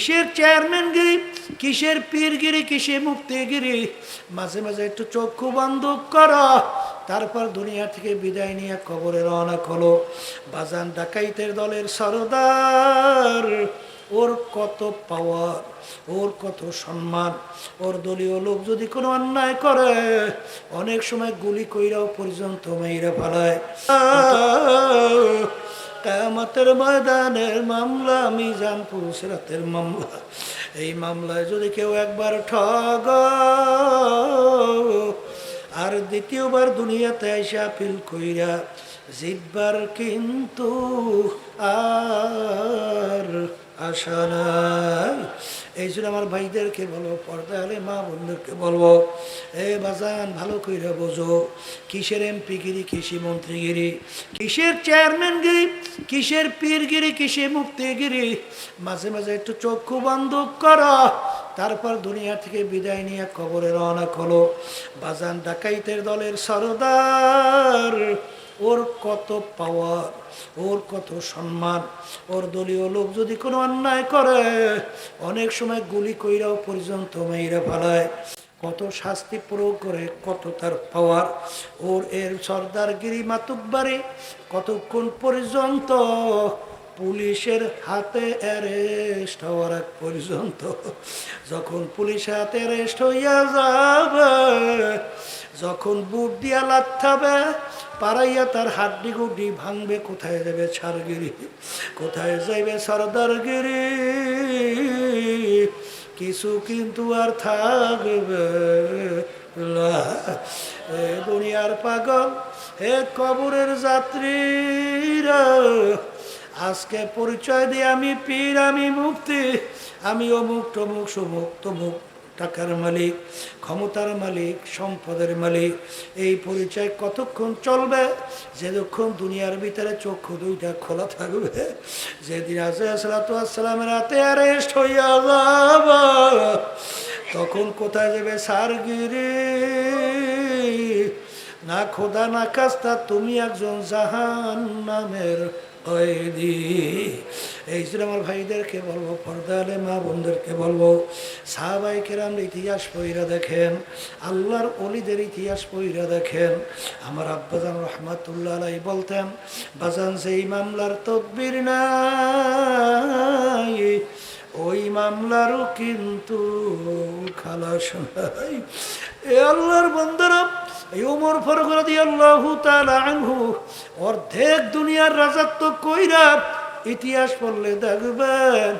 কিসের চেয়ারম্যানগিরি কিসের পীরগিরি? কিসের মুক্তিগিরি? মাঝে মাঝে একটু চক্ষু বন্ধ করো। তারপর দুনিয়া থেকে বিদায় নিয়ে কবরে রওনা করো। বাজান ডাকাইতের দলের সরদার। ওর কত পাওয়ার ওর কত সম্মান। ওর দলীয় লোক যদি কোনো অন্যায় করে, অনেক সময় গুলি কইরাও পর্যন্ত মেয়েরা ফেলায়। কামাতের ময়দানের মামলা মিজান পুরুষরাতের মামলা। এই মামলায় যদি কেউ একবার ঠগ, আর দ্বিতীয়বার দুনিয়াতে এসে আপিল কইরা জিতবার কিন্তু আর আশা এই জন্য আমার ভাইদেরকে বলব পর্দা হলে মা বন্ধুকে বলব, এ বাজান, ভালো কইরা বোঝো, কিসের এমপি গিরি কৃষি মন্ত্রীগিরি কিসের চেয়ারম্যানগিরি কিসের পীরগিরি কিসের মুক্তিগিরি মাঝে মাঝে একটু চক্ষু বন্ধ করো, তারপর দুনিয়া থেকে বিদায় নিয়ে কবরে রওনা করো। বাজান ডাকাইতের দলের সরদার। ওর কত পাওয়ার ওর কত সম্মান, ওর দলীয় লোক যদি কোনো অন্যায় করে, অনেক সময় গুলি কইরাও পর্যন্ত মেয়েরা ফেলায়। কত শাস্তি প্রয়োগ করে, কত তার পাওয়ার ওর এর সর্দারগিরি মাতুকবারে কতক্ষণ পর্যন্ত পুলিশের হাতে অ্যারেস্ট হওয়ার পর্যন্ত, যখন পুলিশ হাতে অ্যারেস্ট হইয়া যাবে যখন বুট দিয়া লাগতাবে পাড়াইয়া তার হাড্ডি গুড্ডি ভাঙবে, কোথায় যাবে ছাড়গিরি? কোথায় যাইবে সর্দারগিরি? কিছু কিন্তু আর থাকবে। এ দুনিয়ার পাগল হে কবরের যাত্রীরা আজকে পরিচয় দিয়ে আমি পীর, আমি মুক্তি আমি অমুক টমুক, সমুক তমুক। টাকার মালিক, ক্ষমতার মালিক, সম্পদের মালিক। এই পরিচয় কতক্ষণ চলবে? যেতক্ষণ দুনিয়ার ভিতরে চক্ষু দুইটা খোলা থাকবে, যেদিন আছে আসসালামের হাতে অ্যারেস্ট হইয়া যাব। তখন কোথায় যাবে সারগিরি? না খোদা, না কাস্তা, তুমি একজন জাহান নামের কয়েদি এই জন্য আমার ভাইদেরকে বলব, পর্দালে মা বোনদেরকে বলব, সাহাবাই কেরাম ইতিহাস পইরা দেখেন, আল্লাহর অলিদের ইতিহাস পইরা দেখেন। আমার আব্বাজান রহমাতুল্লাহ আলাই বলতেন, বাজান সেই মামলার তদবির নাই, ওই মামলারও কিন্তু খালাস এ আল্লাহর বন্ধুরা এই রাদিয়াল্লাহু তাআলা আনহু অর্ধেক দুনিয়ার রাজত্ব কইরা ইতিহাস পড়লে দেখবেন,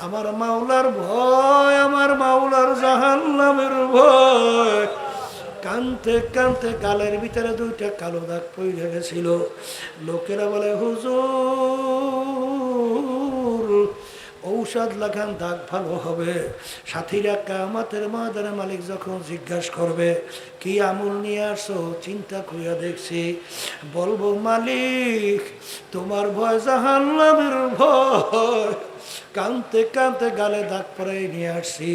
আমার মাওলার ভয়, আমার মাওলার জাহান্নামের ভয়। কানতে কানতে গালের ভিতরে দুইটা কালো দাগ পড়ে গেছিল। লোকেরা বলে, হুজুর ঔষধ লাগান দাগ ভালো হবে। সাথীরা কামাতের মাদারে মালিক যখন জিজ্ঞাসা করবে, কি আমল নিয়ে আসো চিন্তা করিয়া দেখছি। বলব, মালিক, তোমার ভয় জাহান্নামের ভয়। কানতে কানতে গালে দাগ পরে নিয়ে আসছি।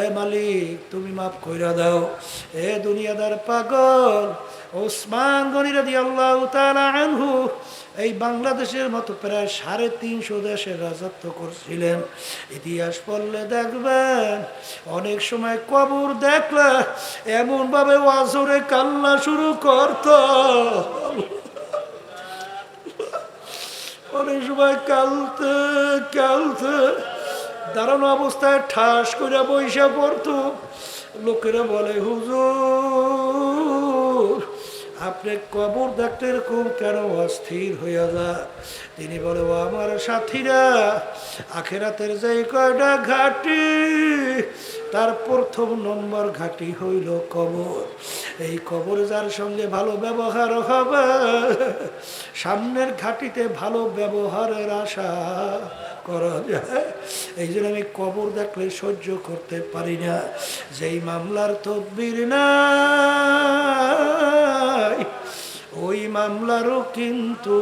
এ মালিক, তুমি মাফ কইরা দাও। এ দুনিয়াদার পাগল ওসমান গনিরা দিয়ে আল্লাহ আনহু এই বাংলাদেশের মতো প্রায় সাড়ে তিনশো দেশের রাজত্ব করছিলেন। ইতিহাস পড়লে দেখবেন, অনেক সময় কবর দেখলে এমনভাবে ওয়াজরে কান্না শুরু করত। অনেক সময় কালতে কালতে দাঁড়ানো অবস্থায় ঠাস করে বৈশা পড়তো। লোকেরা বলে, হুজুর আপনি কবর দেখতে এরকম কেন অস্থির হইয়া যা তিনি বলে, ও আমার সাথীরা, আখেরাতের যে কয়টা ঘাটি, তার প্রথম নম্বর ঘাটি হইল কবর। এই কবর যার সঙ্গে ভালো ব্যবহার হবে, সামনের ঘাটিতে ভালো ব্যবহারের আশা করা যায়। এই জন্য আমি কবর দেখলে সহ্য করতে পারি না। যেই মামলার তদবির নাই ওই মামলারও কিন্তু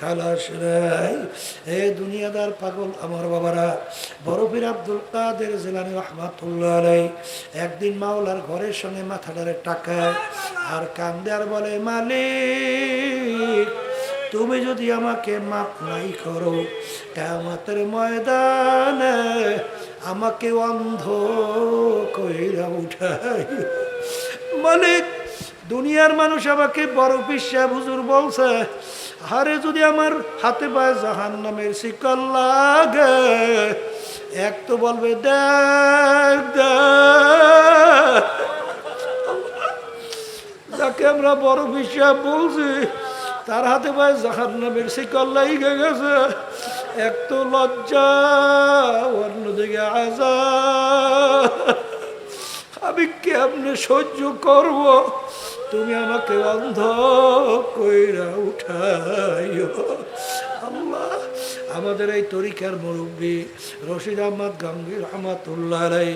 খালাস নাই। এ দুনিয়াদার পাগল আমার বাবারা বরফির আব্দুল কাদের জেলানি রহমাতুল্লাহ আলাই একদিন মাওলার ঘরের সঙ্গে মাথাটারে টাকায় আর কান্দে আর বলে, মালিক, তুমি যদি আমাকে মাপ নাই করো কেমতের ময়দানে আমাকে অন্ধ কইরা উঠাই মালিক দুনিয়ার মানুষ আমাকে বড় পিসা হুজুর বলছে হারে যদি আমার হাতে পায়ে জাহান নামের শিকল লাগে, এক তো বলবে, দেখ যাকে আমরা বড় বিশ্বাস বলছি, তার হাতে পায়ে জাহান নামের শিকল লাগে গেছে, এক তো লজ্জা, অন্যদিকে আজা আমি কেমনে সহ্য করব? তুমি আমাকে অন্ধ কইরা উঠাইও। আল্লাহ, আমাদের এই তরিকার মুরব্বী রশিদ আহমদ গম্ভীর রহমতুল্লাহ রাই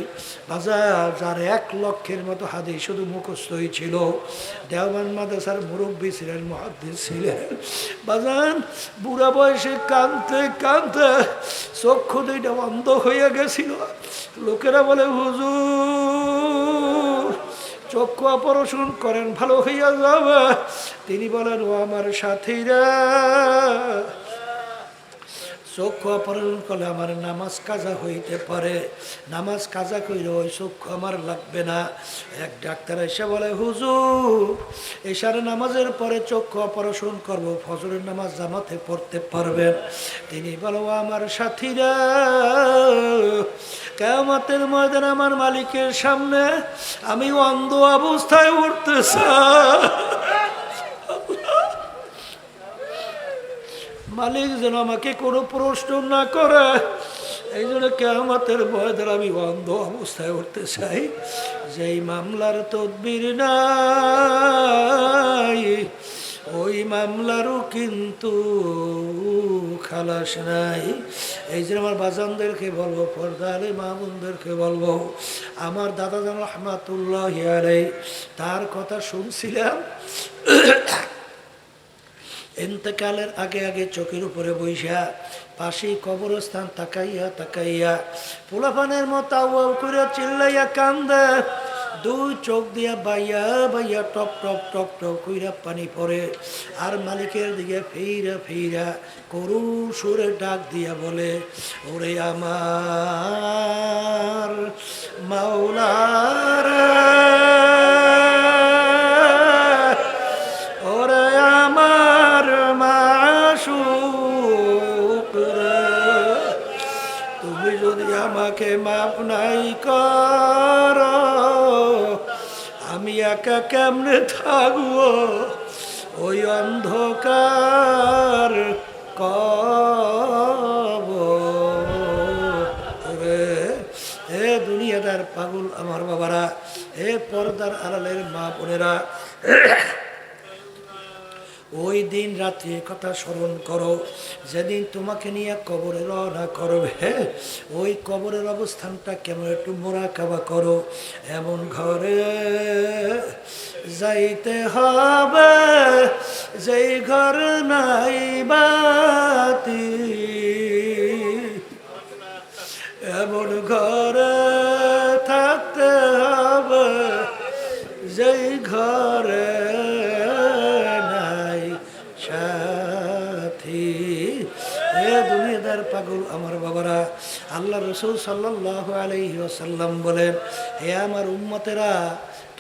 বাজার, যার এক লক্ষের মতো হাদি শুধু মুখস্থই ছিল। দেওয়ান মাদাসার মুরব্বী ছিলেন, মহাদ্দিস ছিলেন। বাজান, বুড়া বয়সে কানতে কানতে চক্ষু দুইটা বন্ধ হইয়া গেছিল। লোকেরা বলে, হুজুর চক্ষু অপারেশন করেন ভালো হইয়া যাবে। তিনি বলেন ও আমার সাথীরা চক্ষু অপারেশন করলে আমার নামাজ কাজা হইতে পারে। নামাজ কাজা কইলে ওই চক্ষু আমার লাগবে না। এক ডাক্তার এসে বলে, হুজুর, এশারে নামাজের পরে চক্ষু অপারেশন করব, ফজরের নামাজ জামাতে পড়তে পারবেন। তিনি বলো আমার সাথীরা কেমতের ময়দান আমার মালিকের সামনে আমি অন্ধ অবস্থায় উঠতে চাই। মালিক যেন আমাকে কোনো প্রশ্ন না করে। এই জন্য কেমতের বয়দের আমি অন্ধ অবস্থায় উঠতে চাই। যেই মামলার তদবির নাই, ওই মামলারও কিন্তু খালাস নাই। এই যে আমার বাজানদেরকে বলব, পর্দা মামুনদেরকে বলব, আমার দাদা জান রহমাতুল্লাহ আলাই তার কথা শুনছিলাম। এতেকালের আগে আগে চোখের উপরে বৈশা পাশে কবরস্থান তাকাইয়া তাকাইয়া পোলাপানের মতো আউ করে চিল্লাইয়া কান্দে। দুই চোখ দিয়া বাইয়া বাইয়া টপ টপ টপ টপ কইরা পানি পড়ে। আর মালিকের দিকে ফেইরা ফেইরা করু সুরে ডাক দিয়া বলে, ওরে আমার মাওলার। আমাকে মাপ নাই কর। আমি একা কেমনে থাকব? ওই অন্ধকার কব হে দুনিয়াদার পাগল আমার বাবারা, এ পর্দার আড়ালের মা বোনেরা। ওই দিন রাত্রে কথা স্মরণ করো, যেদিন তোমাকে নিয়ে কবরে রওনা করবে ওই কবরের অবস্থানটা কেমন একটু মোরা কাবা করো? এমন ঘরে যাইতে হবে, যেই ঘর নাই বাতি এমন ঘরে থাকতে হবে, যেই ঘরে আল্লাহ রসুল সাল্লাহ আলহি আসাল্লাম বলেন হে আমার উম্মতেরা,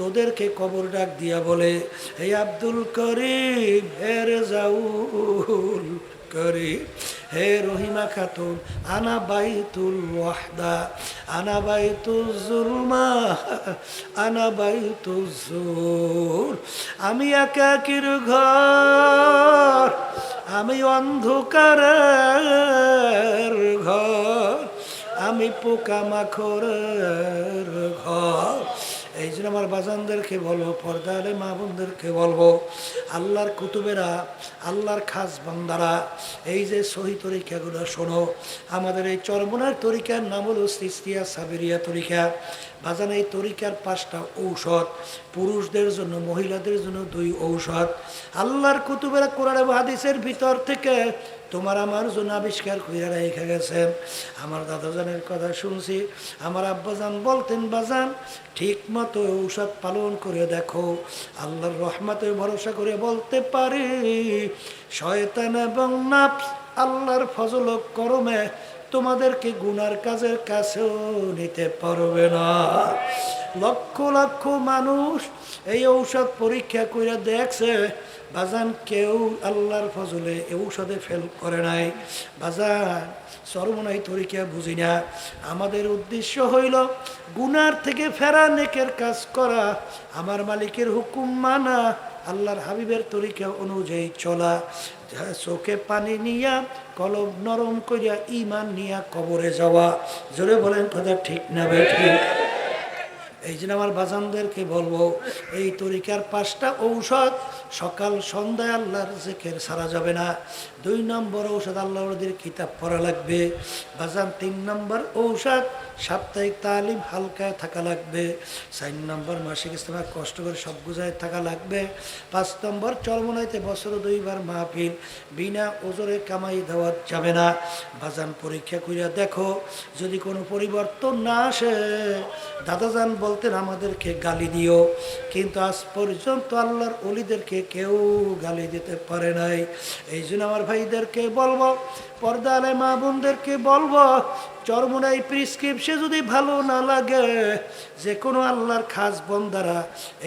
তোদেরকে কবর ডাক দিয়া বলে, হে আব্দুল করিম, হে রেজাউল করিম, হে রহিমা খাতুন, আনা বাইতুল ওয়াহদা, আনা বাইতুল জুলমা, আনা বাইতুল জুর। আমি একাকির ঘর, আমি অন্ধকারের ঘর আমি পোকামাখরের ঘর। এই জন্য আমার বাজানদেরকে বলব, পর্দারে মা বোনদেরকে বলব, আল্লাহর কুতুবেরা, আল্লাহর খাস বান্দারা, এই যে সহি তরিকাগুলো শোনো। আমাদের এই চরমনার তরিকার নাম হলো সৃষ্টিয়া সাবেরিয়া তরিকা। বাজান, এই তরিকার পাঁচটা ঔষধ, পুরুষদের জন্য, মহিলাদের জন্য দুই ঔষধ। আল্লাহর কুতুবেরা কোরআন হাদিসের ভিতর থেকে তোমার আমার জন্য আবিষ্কার করিয়া রেখে গেছেন আমার দাদাজানের কথা শুনছি, আমার আব্বাজান বলতেন, বাজান, ঠিক মতো ঔষধ পালন করে দেখো। আল্লাহর রহমাতে ভরসা করে বলতে পারি, শয়তান এবং নাফস আল্লাহর ফজল করমে তোমাদেরকে গুনার কাজের কাছেও নিতে পারবে না। লক্ষ লক্ষ মানুষ এই ঔষধ পরীক্ষা করে দেখছে, বাজান কেউ আল্লাহর ফজলে ঔষধে ফেল করে নাই। বাজান, সর্বনাই তরিকা বুঝি না। আমাদের উদ্দেশ্য হইল গুনার থেকে ফেরা নেকের কাজ করা। আমার মালিকের হুকুম মানা আল্লাহর হাবিবের তরিকা অনুযায়ী চলা চোখে পানি নিয়া কলম নরম করিয়া ইমান নিয়া কবরে যাওয়া। জোরে বলেন কথা ঠিক না বেঠিক এই জন্য আমার বাজানদেরকে বলব, এই তরিকার পাঁচটা ঔষধ সকাল, সন্ধ্যায় আল্লাহর জেকের সারা যাবে না। দুই নম্বর ঔষধ আল্লাহদের কিতাব পড়া লাগবে। বাজান তিন নম্বর ঔষধ সাপ্তাহিক তালিম হালকায় থাকা লাগবে। চার নম্বর মাসিক ইস্তেমা কষ্ট করে সব গুজায় থাকা লাগবে। পাঁচ নম্বর চরমনাইতে বছরে দুইবার মাহফিল, বিনা ওজরে কামাই দেওয়া যাবে না। বাজান পরীক্ষা করিয়া দেখো, যদি কোনো পরিবর্তন না আসে, দাদাজান বলতেন, আমাদেরকে গালি দিও। কিন্তু আজ পর্যন্ত আল্লাহর অলিদেরকে কেউ গালি দিতে পারে নাই। এই জন্য আমার ভাইদেরকে বলব পর্দা আলে মা বোনদেরকে বলব, চরমোনাই প্রিসক্রিপশে যদি ভালো না লাগে, যে কোনো আল্লাহর খাস বন্দারা,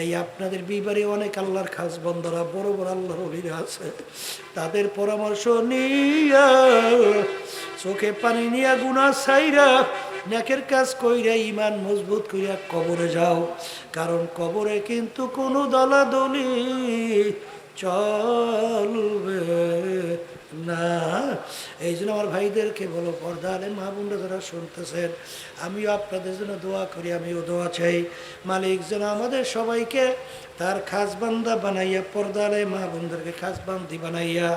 এই আপনাদের বিবারে অনেক আল্লাহর খাস বন্দারা, বড় বড় আল্লাহর অলিরা আছে, তাদের পরামর্শ নিয়ে, চোখে পানি নিয়ে গুণা ছাইরা নেকের কাজ কইরা ইমান মজবুত কইরা কবরে যাও। কারণ কবরে কিন্তু কোনো দলাদলি চলবে না। এই জন্য আমার ভাইদেরকে বলো, পর্দা আলে মা যারা শুনতেছেন, আমিও আপনাদের জন্য দোয়া করি, আমিও দোয়া চাই। মালিক যেন আমাদের সবাইকে তার খাস বান্দা বানাইয়া, পর্দা আলে মা বোনদেরকে খাস বান্দি বানাইয়া,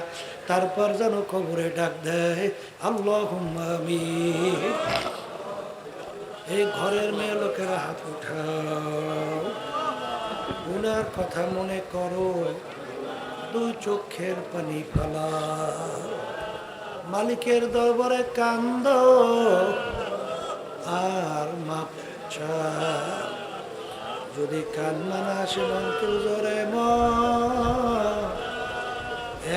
তারপর যেন কবরে ডাক দেয়। আল্লাহ আমি এই ঘরের মেয়ে লোকেরা হাত উঠাও। উনার কথা মনে করো, দুই চোখের পানি ফালা মালিকের দরবারে কান্দ, আর যদি কান্না না আসে মন্ত্র জোরে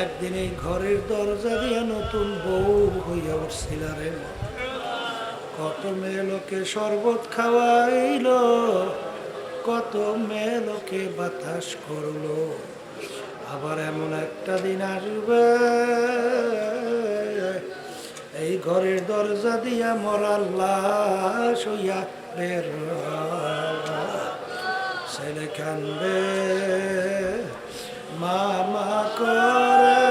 একদিন এই ঘরের দরজা দিয়ে নতুন বউ হইয়া উঠছিল রে মা কত মেয়ে লোকে শরবত খাওয়াইল, কত মেয়ে লোকে বাতাস করল আবার এমন একটা দিন আসবে, এই ঘরের দরজা দিয়া মরার লাশ হইয়া বের। ছেলে কান্দে, মা মা করে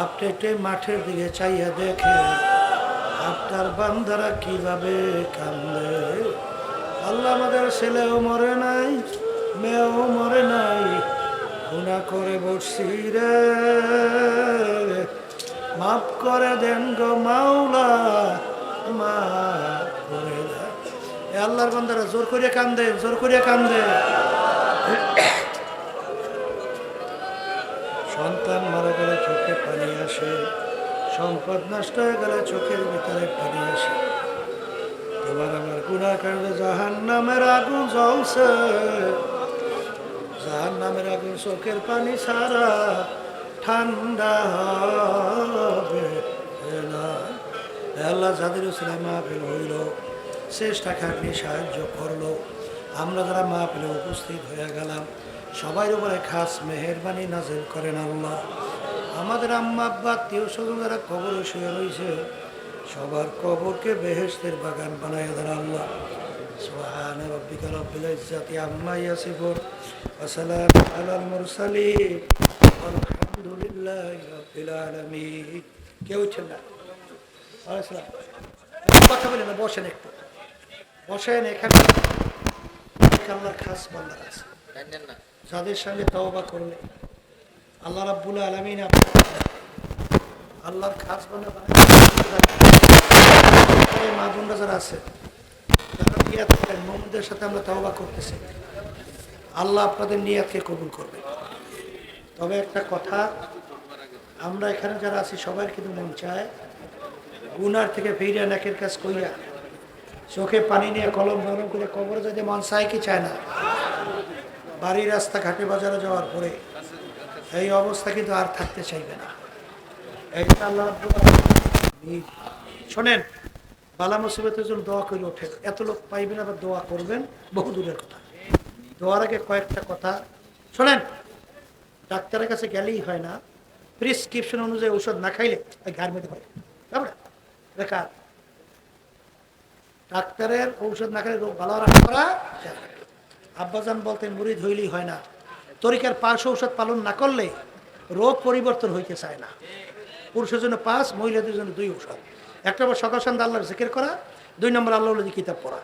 আপনি একটু মাঠের দিকে চাইয়া দেখে আপনার বান্ধারা কীভাবে কান্দে? আল্লাহ আমাদের ছেলেও মরে নাই, মেয়েও মরে নাই। গুণা করে বসছি রে। মাফ করে দেন গো মাওলা মা আল্লাহর বান্দারা জোর করিয়া কান্দে, জোর করিয়া কান্দে। সন্তান মারা গেলে চোখে পানি আসে, সম্পদ নষ্ট হয়ে গেলে চোখের ভিতরে পানি আসে। তোমার আমার গুণা কারণে জাহান নামের আগুন জ্বলছে। জাহান নামের আগুন চোখের পানি সারা ঠান্ডা হবে না। আল্লাহ, যাদের ছেলে মাহফিল হইল, চেষ্টা খাটনি সাহায্য করল। আমরা যারা মাহফিলে উপস্থিত হয়ে গেলাম সবার উপরে খাস মেহরবানি নাজেল করেন আল্লাহ আমাদের আম্মা আব্বা আত্মীয় স্বজন যারা কবরে শুয়ে রয়েছে সবার কবরকে বেহেস্তের বাগান বানায় দেন আল্লাহ سبحان ربك رب العزة عما يصفون وسلام على المرسلين والحمد لله رب العالمين কেউ উঠছেন না আসসালাম। কথা বলেন না বসেন একটু বসেন এখানে আল্লাহর খাস বান্দার আছে যাদের সঙ্গে তওবা করলে আল্লাহ রাব্বুল আলামিন আল্লাহর খাস বানা মা বোনরা যারা আছে তারা নিয়াত করেন মোহাম্মদের সাথে আমরা তওবা করতেছি। আল্লাহ আপনাদের নিয়াতকে কবুল করবে। তবে একটা কথা, আমরা এখানে যারা আছি সবার কিন্তু মন চায়, গুনার থেকে ফিরিয়া নাকের কাজ কইয়া চোখে পানি নিয়ে কলম নরম করে কবরে যাতে মন চায় কি চায় না? বাড়ির রাস্তা ঘাটে বাজারে যাওয়ার পরে এই অবস্থা কিন্তু আর থাকতে চাইবে না। শোনেন, বালা মুসিবতের জন্য দোয়া করে ওঠেন। এত লোক পাইবেন আবার দোয়া করবেন? বহু দূরের কথা। দোয়ার আগে কয়েকটা কথা। শোনেন, ডাক্তারের কাছে গেলেই হয় না। প্রেসক্রিপশন অনুযায়ী ঔষধ না খাইলে ঘাড় মেতে পারে ডাক্তারের ঔষধ না খেলে রোগ ভালো রাখা করা যায়। আব্বাজান বলতেন মুড়ি ধইলেই হয় না। তরিকার পাঁচ ঔষধ পালন না করলে রোগ পরিবর্তন হইতে চায় না। পুরুষের জন্য পাঁচ, মহিলাদের জন্য দুই ঔষধ। একটা হলো সকাল সন্ধ্যা আল্লাহর জিকির করা, দুই নম্বর আল্লাহ উল্লাদি কিতাব পড়া।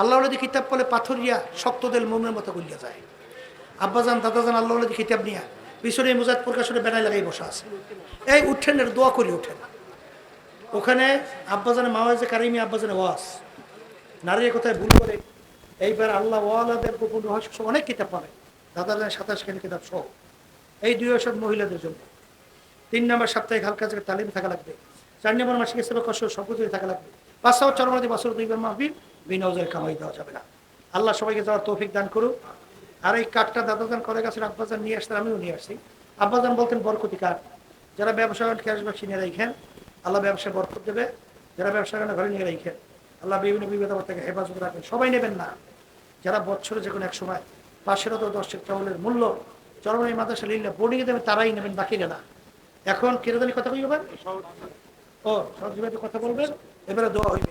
আল্লাহ উল্লাদি কিতাব পড়লে পাথরিয়া শক্ত দেল মনের মতো গলিয়া যায়। আব্বাজান, দাদাজান আল্লাহ উল্লাদি কিতাব নিয়া পিছনে মুজাদ প্রকাশনে বেড়াই লাগাই বসা আছে। এই উঠেন দোয়া করে উঠেন। ওখানে আব্বাজানের মাওয়াজে কারিমি আব্বাজানের ওয়াস নারীর কোথায় ভুল করে এইবার আল্লাহ ওয়ালাদের গোপন রহস্য অনেক কিতাব পাবে। সাতাশ খানি কিতাব সহ। এই দুই ওষুধ মহিলাদের জন্য। তিন নম্বর সাপ্তাহিক হালকা জায়গায় তালিম থাকা লাগবে। চার নম্বর মাসিক হিসেবে কষ্ট সবকিছু থাকা লাগবে। পাঁচ সাল চরমাদি বছর দুইবার মাহবিল বিনা ওজের কামাই দেওয়া যাবে না। আল্লাহ সবাইকে যাওয়ার তৌফিক দান করুক। আর এই কাঠটা দাদাজান করে গেছেন, আব্বাজান নিয়ে আসতেন আমিও নিয়ে আসছি। আব্বাজান বলতেন, বরকতি কাঠ। যারা ব্যবসা করেন ক্যাশ বাক্সি নিয়ে রাখেন। আল্লাহ ব্যবসায় বরকত দেবে। যারা ব্যবসা করেন, ঘরে নিয়ে রাখেন। আল্লাহ বিভিন্ন বিপদ থেকে হেফাজত রাখেন। সবাই নেবেন না। যারা বছরে যে কোনো এক সময় পাঁচশো তো দশের চাউলের মূল্য চরমানি মাদ্রাসা লিখলে বোর্ডিংয়ে দেবেন তারাই নেবেন বাকিরা না। এখন কিরদানি কথা কই হবে ও সহযোগিতা কথা বলবেন? এবারে দোয়া হইবে